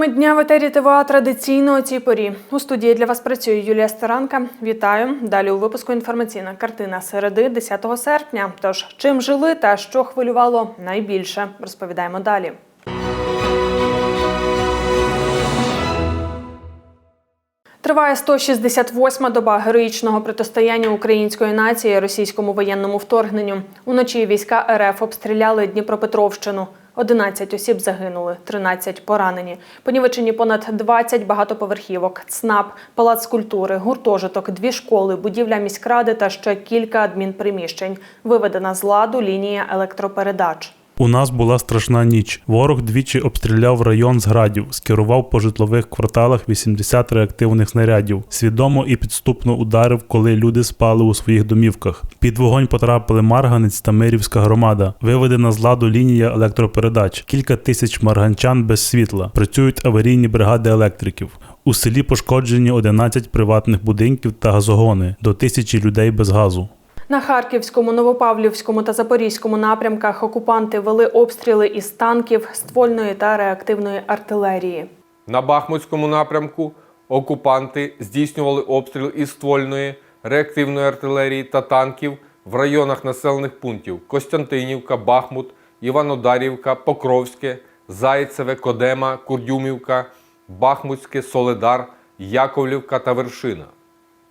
Теми дня в етері ТВА традиційно о цій порі. У студії для вас працює Юлія Старанка. Вітаю. Далі у випуску інформаційна картина середи 10 серпня. Тож чим жили та що хвилювало найбільше, розповідаємо далі. Триває 168-ма доба героїчного протистояння української нації російському воєнному вторгненню. Уночі війська РФ обстріляли Дніпропетровщину. 11 осіб загинули, 13 поранені. Понівечені понад 20 багатоповерхівок, ЦНАП, палац культури, гуртожиток, дві школи, будівля міськради та ще кілька адмінприміщень. Виведена з ладу лінія електропередач. У нас була страшна ніч. Ворог двічі обстріляв район з градів, скерував по житлових кварталах 80 реактивних снарядів. Свідомо і підступно ударив, коли люди спали у своїх домівках. Під вогонь потрапили Марганець та Мирівська громада. Виведена з ладу лінія електропередач. Кілька тисяч марганчан без світла. Працюють аварійні бригади електриків. У селі пошкоджені 11 приватних будинків та газогони, до тисячі людей без газу. На Харківському, Новопавлівському та Запорізькому напрямках окупанти вели обстріли із танків, ствольної та реактивної артилерії. На Бахмутському напрямку окупанти здійснювали обстріл із ствольної, реактивної артилерії та танків в районах населених пунктів Костянтинівка, Бахмут, Іванодарівка, Покровське, Зайцеве, Кодема, Курдюмівка, Бахмутське, Соледар, Яковлівка та Вершина.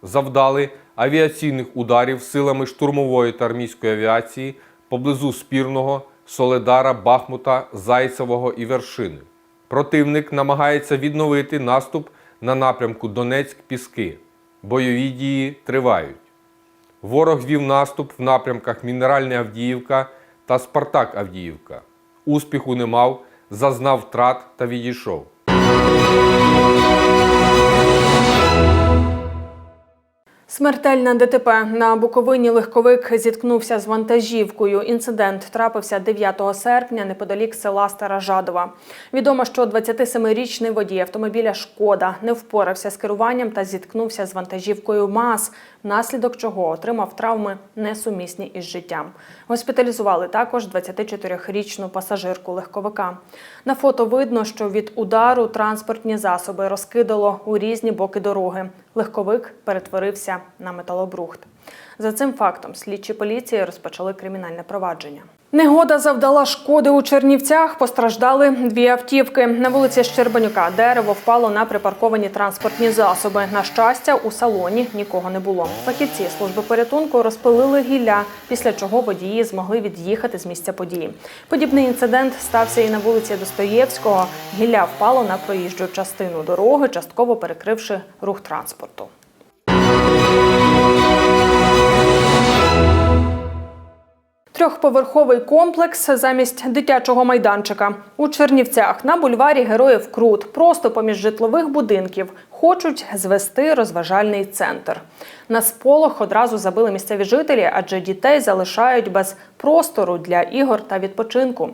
Завдали авіаційних ударів силами штурмової та армійської авіації поблизу Спірного, Соледара, Бахмута, Зайцевого і Вершини. Противник намагається відновити наступ на напрямку Донецьк-Піски. Бойові дії тривають. Ворог вів наступ в напрямках Мінеральна Авдіївка та Спартак Авдіївка. Успіху не мав, зазнав втрат та відійшов. Смертельна ДТП на Буковині легковик зіткнувся з вантажівкою. Інцидент трапився 9 серпня неподалік села Стара Жадова. Відомо, що 27-річний водій автомобіля Шкода не впорався з керуванням та зіткнувся з вантажівкою МАЗ, внаслідок чого отримав травми несумісні із життям. Госпіталізували також 24-річну пасажирку легковика. На фото видно, що від удару транспортні засоби розкидало у різні боки дороги. Легковик перетворився на металобрухт. За цим фактом слідчі поліції розпочали кримінальне провадження. Негода завдала шкоди у Чернівцях. Постраждали дві автівки. На вулиці Щербанюка дерево впало на припарковані транспортні засоби. На щастя, у салоні нікого не було. Фахівці служби порятунку розпилили гілля, після чого водії змогли від'їхати з місця події. Подібний інцидент стався і на вулиці Достоєвського. Гілля впало на проїжджу частину дороги, частково перекривши рух транспорту. Трьохповерховий комплекс замість дитячого майданчика у Чернівцях на бульварі Героїв Крут, просто поміж житлових будинків, хочуть звести розважальний центр. На сполох одразу забили місцеві жителі, адже дітей залишають без простору для ігор та відпочинку.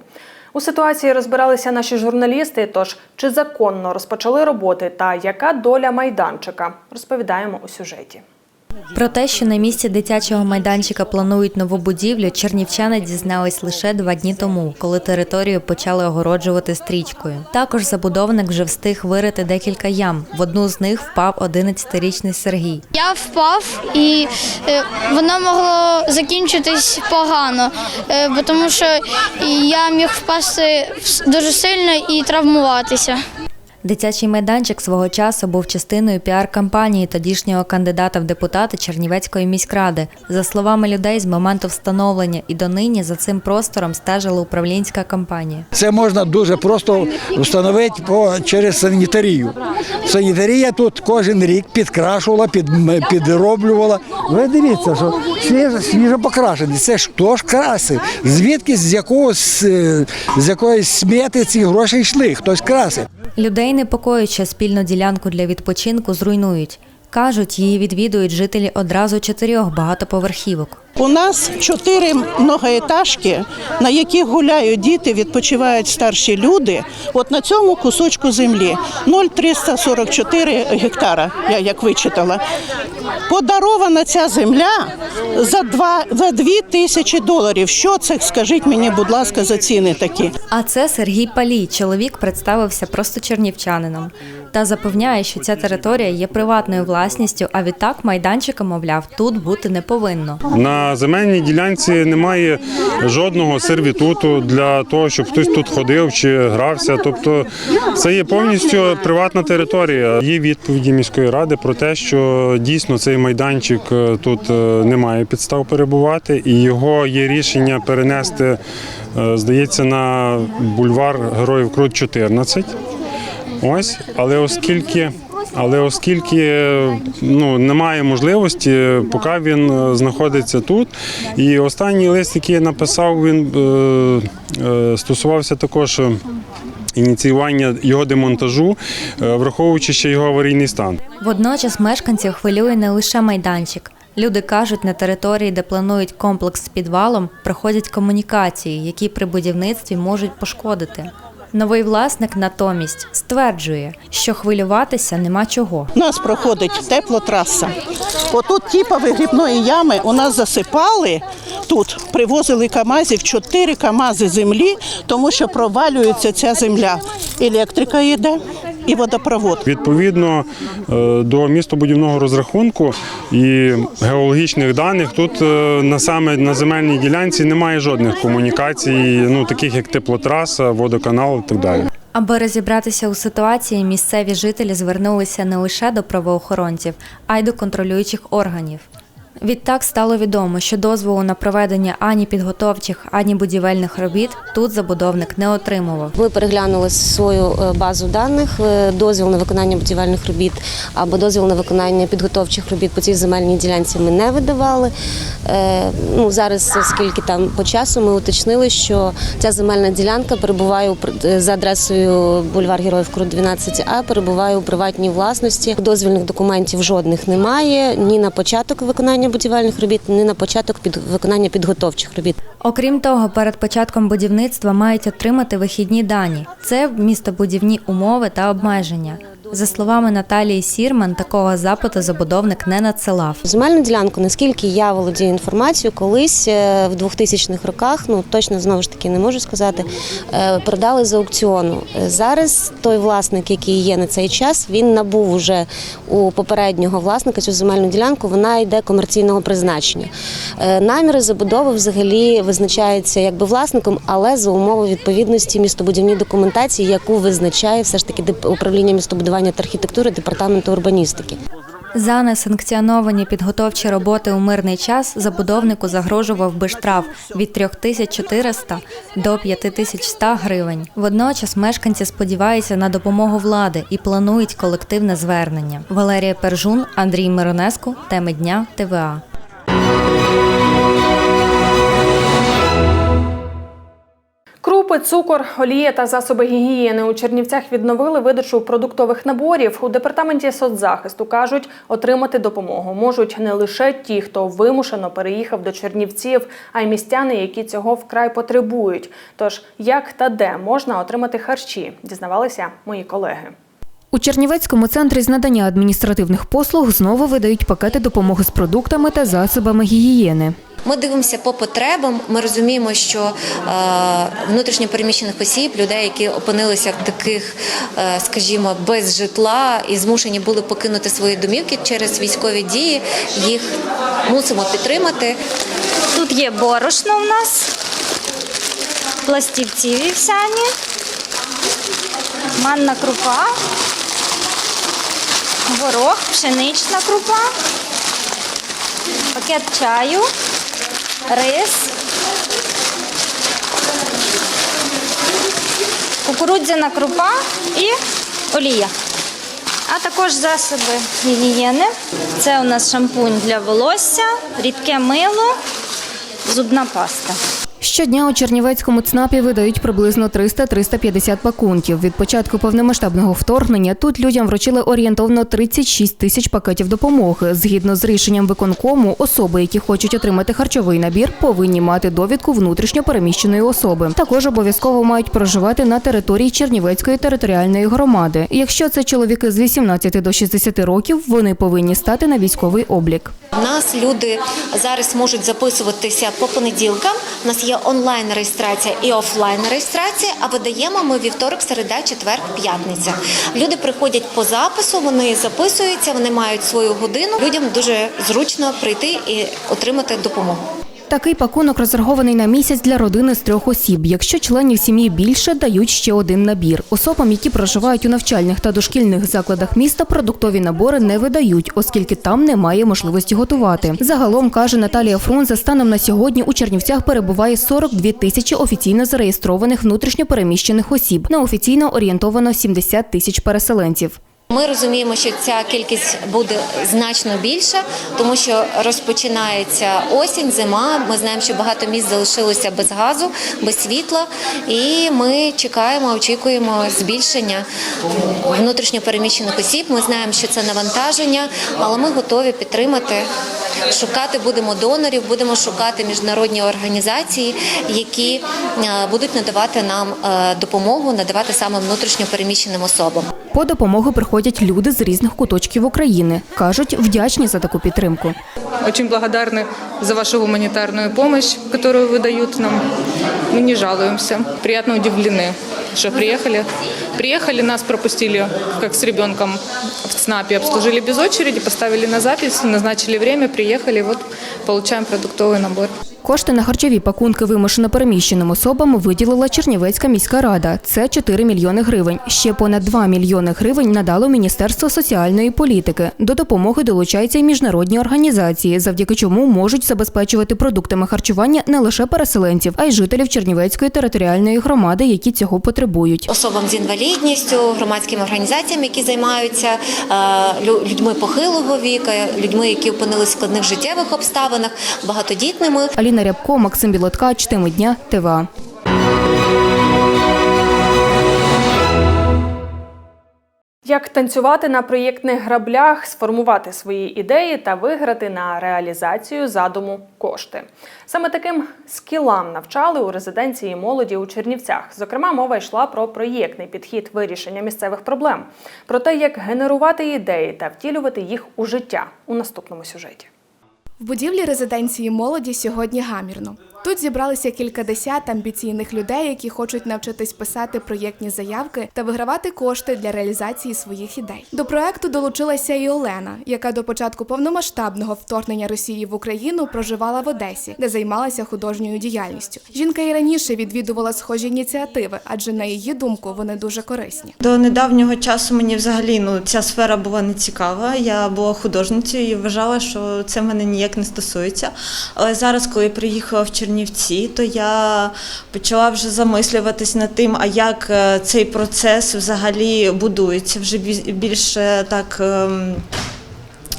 У ситуації розбиралися наші журналісти. Тож чи законно розпочали роботи та яка доля майданчика, розповідаємо у сюжеті. Про те, що на місці дитячого майданчика планують нову будівлю, чернівчани дізнались лише два дні тому, коли територію почали огороджувати стрічкою. Також забудовник вже встиг вирити декілька ям. В одну з них впав 11-річний Сергій. Я впав і е, воно могло закінчитись погано, е, бо тому що я міг впасти дуже сильно і травмуватися. Дитячий майданчик свого часу був частиною піар-кампанії тодішнього кандидата в депутати Чернівецької міськради. За словами людей, з моменту встановлення і донині за цим простором стежила управлінська кампанія. Це можна дуже просто встановити по, через санітарію. Санітарія тут кожен рік підкрашувала, під, підроблювала. Ви дивіться, що свіжо, свіжо покрашені. Це ж хто ж красив? Звідки з якогось з якоїсь смети ці гроші йшли? Хтось красив. Людей непокоїть, що спільну ділянку для відпочинку зруйнують. Кажуть, її відвідують жителі одразу чотирьох багатоповерхівок. У нас чотири многоетажки, на яких гуляють діти, відпочивають старші люди. От на цьому кусочку землі 0,344 гектара, я як вичитала. Подарована ця земля за два за дві тисячі доларів. Що це скажіть мені, будь ласка, за ціни такі? А це Сергій Палій. Чоловік представився просто чернівчанином та запевняє, що ця територія є приватною власністю, а відтак майданчика, мовляв, тут бути не повинно. На земельній ділянці немає жодного сервітуту для того, щоб хтось тут ходив чи грався. Тобто це є повністю приватна територія. Є відповіді міської ради про те, що дійсно цей майданчик е, тут е, немає підстав перебувати, і його є рішення перенести, е, здається, на бульвар Героїв Крут 14. Ось, але оскільки. Але оскільки ну немає можливості, поки він е, знаходиться тут. І останній лист, який я написав, він е, е, стосувався також. Ініціювання його демонтажу, враховуючи ще його аварійний стан. Водночас мешканців хвилює не лише майданчик. Люди кажуть, на території, де планують комплекс з підвалом, проходять комунікації, які при будівництві можуть пошкодити. Новий власник натомість стверджує, що хвилюватися нема чого. У нас проходить теплотраса. Отут типа вигрібної ями у нас засипали. Тут привозили камазів 4 камази землі, тому що провалюється ця земля. Електрика йде і водопровод. Відповідно е, до містобудівного розрахунку і геологічних даних, тут е, на саме на земельній ділянці немає жодних комунікацій, ну таких як теплотраса, водоканал і так далі. Аби розібратися у ситуації, місцеві жителі звернулися не лише до правоохоронців, а й до контролюючих органів. Відтак стало відомо, що дозволу на проведення ані підготовчих, ані будівельних робіт тут забудовник не отримував. Ми переглянули свою е, базу даних, е, дозвіл на виконання будівельних робіт або дозвіл на виконання підготовчих робіт по цій земельній ділянці ми не видавали. Е, Ну, зараз, оскільки там по часу, ми уточнили, що ця земельна ділянка перебуває за адресою бульвар Героїв Крут 12А, перебуває у приватній власності. Дозвільних документів жодних немає ні на початок виконання будівельних робіт, ні на початок під виконання підготовчих робіт. Окрім того, перед початком будівництва мають отримати вихідні дані. Це містобудівні умови та обмеження. За словами Наталії Сірман, такого запиту забудовник не надсилав. Земельну ділянку, наскільки я володію інформацією, колись е, в 2000-х роках, ну точно знову ж таки не можу сказати, е, продали з аукціону. Зараз той власник, який є на цей час, він набув уже у попереднього власника цю земельну ділянку. Вона йде комерційного призначення. Е, Наміри забудови взагалі визначаються якби власником, але за умови відповідності містобудівній документації, яку визначає все ж таки управління містобудування та архітектури департаменту урбаністики. За несанкціоновані підготовчі роботи у мирний час забудовнику загрожував би штраф від 3400 до 5100 гривень. Водночас мешканці сподіваються на допомогу влади і планують колективне звернення. Валерія Пержун, Андрій Миронеску, теми дня ТВА. Крупи, цукор, олія та засоби гігієни у Чернівцях відновили видачу продуктових наборів. У департаменті соцзахисту кажуть, отримати допомогу можуть не лише ті, хто вимушено переїхав до Чернівців, а й містяни, які цього вкрай потребують. Тож як та де можна отримати харчі, дізнавалися мої колеги. У Чернівецькому центрі з надання адміністративних послуг знову видають пакети допомоги з продуктами та засобами гігієни. Ми дивимося по потребам. Ми розуміємо, що е, внутрішньо переміщених осіб, людей, які опинилися в таких, е, скажімо, без житла і змушені були покинути свої домівки через військові дії, їх мусимо підтримати. Тут є борошно у нас, пластівці вівсяні, манна крупа, горох, пшенична крупа, пакет чаю, рис, кукурудзяна крупа і олія. А також засоби гігієни. Це у нас шампунь для волосся, рідке мило, зубна паста. Щодня у Чернівецькому ЦНАПі видають приблизно 300-350 пакунків. Від початку повномасштабного вторгнення тут людям вручили орієнтовно 36 тисяч пакетів допомоги. Згідно з рішенням виконкому, особи, які хочуть отримати харчовий набір, повинні мати довідку внутрішньо переміщеної особи. Також обов'язково мають проживати на території Чернівецької територіальної громади. Якщо це чоловіки з 18 до 60 років, вони повинні стати на військовий облік. У нас люди зараз можуть записуватися по понеділкам. У нас є онлайн реєстрація і офлайн реєстрація. А видаємо ми вівторок, середа, четвер, п'ятниця. Люди приходять по запису, вони записуються, вони мають свою годину. Людям дуже зручно прийти і отримати допомогу. Такий пакунок розрахований на місяць для родини з трьох осіб. Якщо членів сім'ї більше, дають ще один набір. Особам, які проживають у навчальних та дошкільних закладах міста, продуктові набори не видають, оскільки там немає можливості готувати. Загалом каже Наталія Фрунзе, станом на сьогодні у Чернівцях перебуває 42 тисячі офіційно зареєстрованих внутрішньопереміщених осіб. Неофіційно орієнтовано 70 тисяч переселенців. Ми розуміємо, що ця кількість буде значно більша, тому що розпочинається осінь, зима. Ми знаємо, що багато міст залишилося без газу, без світла, і ми чекаємо, очікуємо збільшення внутрішньопереміщених осіб. Ми знаємо, що це навантаження, але ми готові підтримати. Шукати будемо донорів, будемо шукати міжнародні організації, які е, будуть надавати нам е, допомогу, надавати саме внутрішньопереміщеним особам. По допомогу приходять люди з різних куточків України. кажуть, вдячні за таку підтримку. Очень благодарны за вашу гуманитарную помощь, которую вы дают нам. Мы не жалуемся. Приятно удивлены, что приехали. Приехали, нас пропустили, как с ребенком в ЦНАПе, обслужили без очереди, поставили на запись, назначили время, приехали, вот получаем продуктовый набор. Кошти на харчові пакунки вимушено переміщеним особам виділила Чернівецька міська рада. Це 4 мільйони гривень. Ще понад 2 мільйони гривень надало Міністерство соціальної політики. До допомоги долучаються й міжнародні організації, завдяки чому можуть забезпечувати продуктами харчування не лише переселенців, а й жителів Чернівецької територіальної громади, які цього потребують. Особам з інвалідністю, громадським організаціям, які займаються е, людьми похилого віка, людьми, які опинилися в складних життєвих обставинах, багатодітними. Аліна Рябко, Максим Білоткач, теми дня, ТВА. Як танцювати на проєктних граблях, сформувати свої ідеї та виграти на реалізацію задуму кошти. Саме таким скілам навчали у резиденції молоді у Чернівцях. Зокрема, мова йшла про проєктний підхід вирішення місцевих проблем, про те, як генерувати ідеї та втілювати їх у життя у наступному сюжеті. В будівлі резиденції молоді сьогодні гамірно. Тут зібралися кількадесят амбіційних людей, які хочуть навчитись писати проєктні заявки та вигравати кошти для реалізації своїх ідей. До проекту долучилася і Олена, яка до початку повномасштабного вторгнення Росії в Україну проживала в Одесі, де займалася художньою діяльністю. Жінка і раніше відвідувала схожі ініціативи, адже на її думку вони дуже корисні. До недавнього часу мені взагалі ну, ця сфера була не цікава. Я була художницею і вважала, що це мене ніяк не стосується. Але зараз, коли приїхала в Чернівці, то я почала вже замислюватись над тим, а як е, цей процес взагалі будується вже більше так. ем,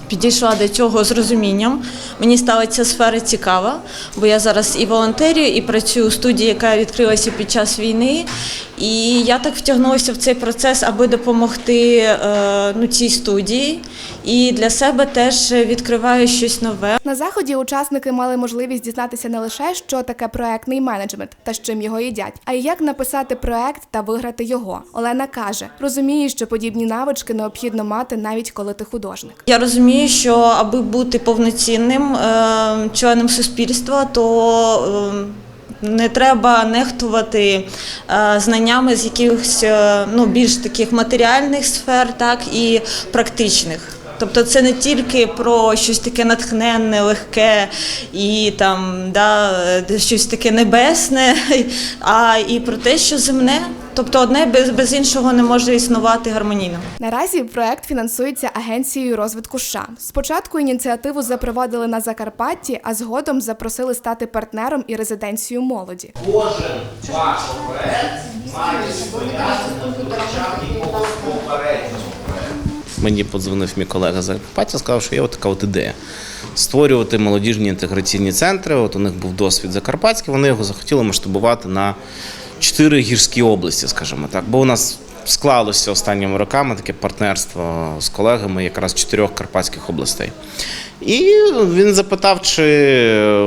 Підійшла до цього з розумінням. Мені стала ця сфера цікава, бо я зараз і волонтерю, і працюю у студії, яка відкрилася під час війни. І я так втягнулася в цей процес, аби допомогти е, ну, цій студії. І для себе теж відкриваю щось нове. На заході учасники мали можливість дізнатися не лише, що таке проектний менеджмент та з чим його їдять, а й як написати проект та виграти його. Олена каже, розуміє, що подібні навички необхідно мати навіть коли ти художник. Я розумію, що аби бути повноцінним е, членом суспільства, то е, не треба нехтувати е, знаннями з якихось е, ну, більш таких матеріальних сфер, так і практичних. Тобто це не тільки про щось таке натхненне, легке і там да, щось таке небесне, а і про те, що земне. Тобто одне без, без іншого не може існувати гармонійно. Наразі проект фінансується агенцією розвитку США. Спочатку ініціативу запровадили на Закарпатті, а згодом запросили стати партнером і резиденцію молоді. Кожен ваш проект має стояти на попереднього проекту. Мені подзвонив мій колега з Закарпаття, сказав, що є от така от ідея створювати молодіжні інтеграційні центри. От у них був досвід закарпатський, вони його захотіли масштабувати на чотири гірські області, скажімо так. Бо у нас склалося останніми роками таке партнерство з колегами якраз чотирьох карпатських областей. І він запитав, чи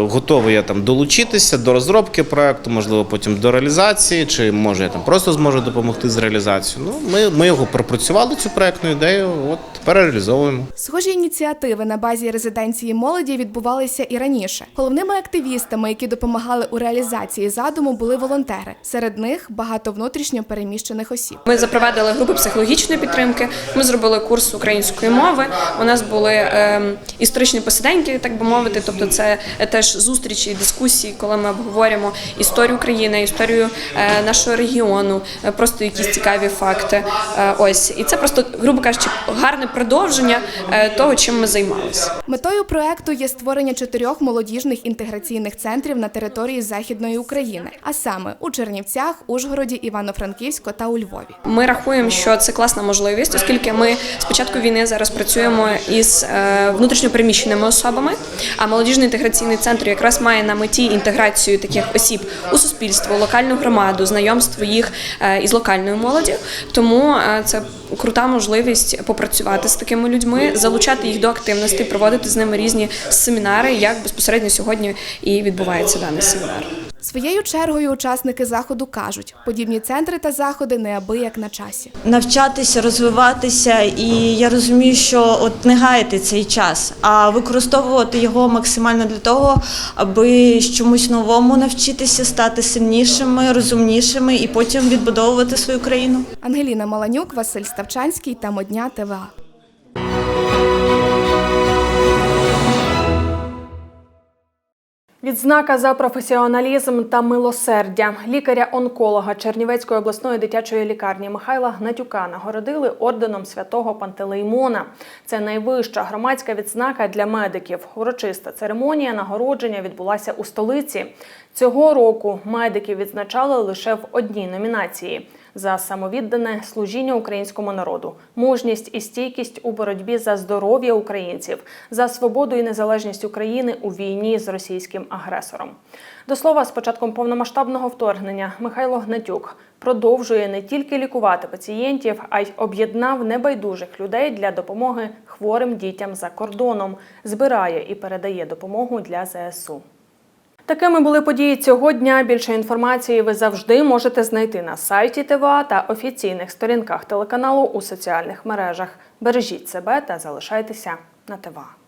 готовий я там долучитися до розробки проекту, можливо, потім до реалізації, чи може я там просто зможу допомогти з реалізацією. Ну, ми, ми його пропрацювали цю проектну ідею. От тепер реалізовуємо. Схожі ініціативи на базі резиденції молоді відбувалися і раніше. Головними активістами, які допомагали у реалізації задуму, були волонтери. Серед них багато внутрішньо переміщених осіб. Ми запровадили групи психологічної підтримки. Ми зробили курс української мови. У нас були е, історичні посиденьки, так би мовити. Тобто, це теж зустрічі, дискусії, коли ми обговорюємо історію України, історію е, нашого регіону, е, просто якісь цікаві факти. Е, ось і це просто, грубо кажучи, гарне продовження того, чим ми займалися. Метою проекту є створення чотирьох молодіжних інтеграційних центрів на території Західної України, а саме у Чернівцях, Ужгороді, Івано-Франківську та у Львові. Ми рахуємо, що це класна можливість, оскільки ми з початку війни зараз працюємо із е, внутрішньопереміщеними особами. А молодіжний інтеграційний центр якраз має на меті інтеграцію таких осіб у суспільство, локальну громаду, знайомство їх е, із локальною молоді. Тому е, це крута можливість попрацювати з такими людьми, залучати їх до активності, проводити з ними різні семінари, як безпосередньо сьогодні і відбувається даний семінар. Своєю чергою учасники заходу кажуть, подібні центри та заходи неабияк на часі. навчатися, розвиватися, і я розумію, що от не гаяти цей час, а використовувати його максимально для того, аби чомусь новому навчитися, стати сильнішими, розумнішими і потім відбудовувати свою країну. Ангеліна Маланюк, Василь Ставчанський та Модня ТВА. Відзнака за професіоналізм та милосердя лікаря-онколога Чернівецької обласної дитячої лікарні Михайла Гнатюка нагородили орденом святого Пантелеймона. Це найвища громадська відзнака для медиків. Урочиста церемонія нагородження відбулася у столиці. Цього року медиків відзначали лише в одній номінації за самовіддане служіння українському народу, мужність і стійкість у боротьбі за здоров'я українців, за свободу і незалежність України у війні з російським агресором. До слова, з початком повномасштабного вторгнення Михайло Гнатюк продовжує не тільки лікувати пацієнтів, а й об'єднав небайдужих людей для допомоги хворим дітям за кордоном, збирає і передає допомогу для ЗСУ. Такими були події цього дня. Більше інформації ви завжди можете знайти на сайті ТВА та офіційних сторінках телеканалу у соціальних мережах. Бережіть себе та залишайтеся на ТВА.